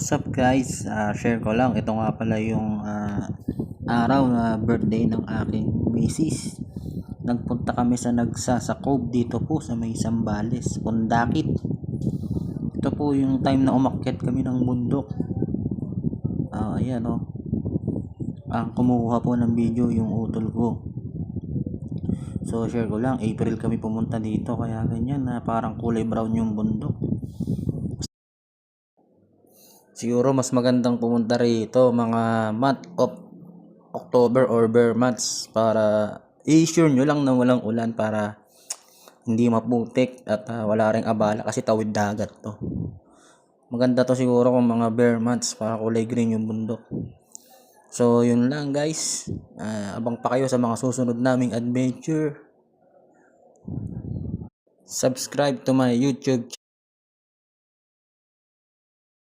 What's up guys? Ah, share ko lang. Ito nga pala yung ah, araw na birthday ng aking misis. Nagpunta kami sa Nagsasakob dito po sa may Sambales, Pundakit. Ito po yung time na umakyat kami ng bundok. Ah, ayan oh. Ang kumukuha po ng video yung utol ko. So share ko lang, April kami pumunta dito kaya ganyan na parang kulay brown yung bundok. Siguro mas magandang pumunta rito mga month of October or bare months para i-sure nyo lang na walang ulan para hindi maputik at ah, wala ring abala kasi tawid dagat to. Maganda to siguro kung mga bare months para kulay green yung bundok. So yun lang guys. Ah, abang pa kayo sa mga susunod naming adventure. Subscribe to my YouTube